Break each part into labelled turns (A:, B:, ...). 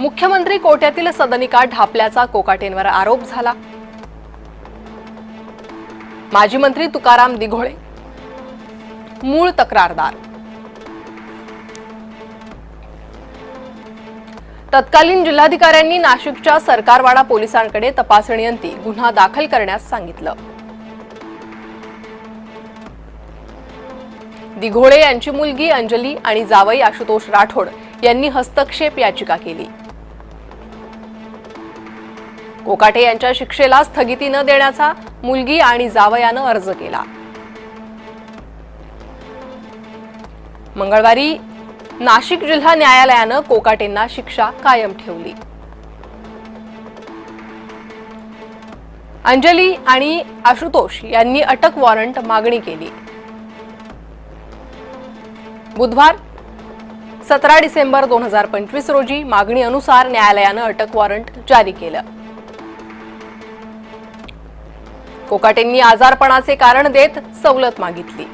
A: मुख्यमंत्री कोट्यातील सदनिका ढापल्याचा कोकाटेंवर आरोप झाला. माजी मंत्री तुकाराम दिघोळे. मूळ तक्रारदार. तत्कालीन जिल्हाधिकाऱ्यांनी नाशिकच्या सरकारवाडा पोलिसांकडे तपासणीअंती गुन्हा दाखल करण्यास सांगितलं. दिघोळे यांची मुलगी अंजली आणि जावई आशुतोष राठोड यांनी हस्तक्षेप याचिका केली. कोकाटे यांच्या शिक्षेला स्थगिती न देण्याचा मुलगी आणि जावयानं अर्ज केला. मंगळवारी नाशिक जिल्हा न्यायालयानं कोकाटेंना शिक्षा कायम ठेवली. अंजली आणि आशुतोष यांनी अटक वॉरंट मागणी केली. बुधवार सतरा डिसेंबर दोन हजार पंचवीस रोजी मागणी अनुसार न्यायालयानं अटक वॉरंट जारी केलं. कोकाटेंनी आजारपणाचे कारण देत सवलत मागितली.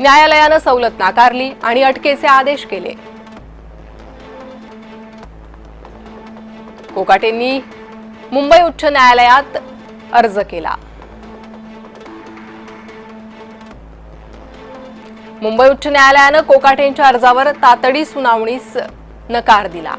A: न्यायालयानं सवलत नाकारली आणि अटकेचे आदेश केले. कोकाटेंनी मुंबई उच्च न्यायालयात अर्ज केला. मुंबई उच्च न्यायालयानं कोकाटेंच्या अर्जावर तातडी सुनावणीस नकार दिला.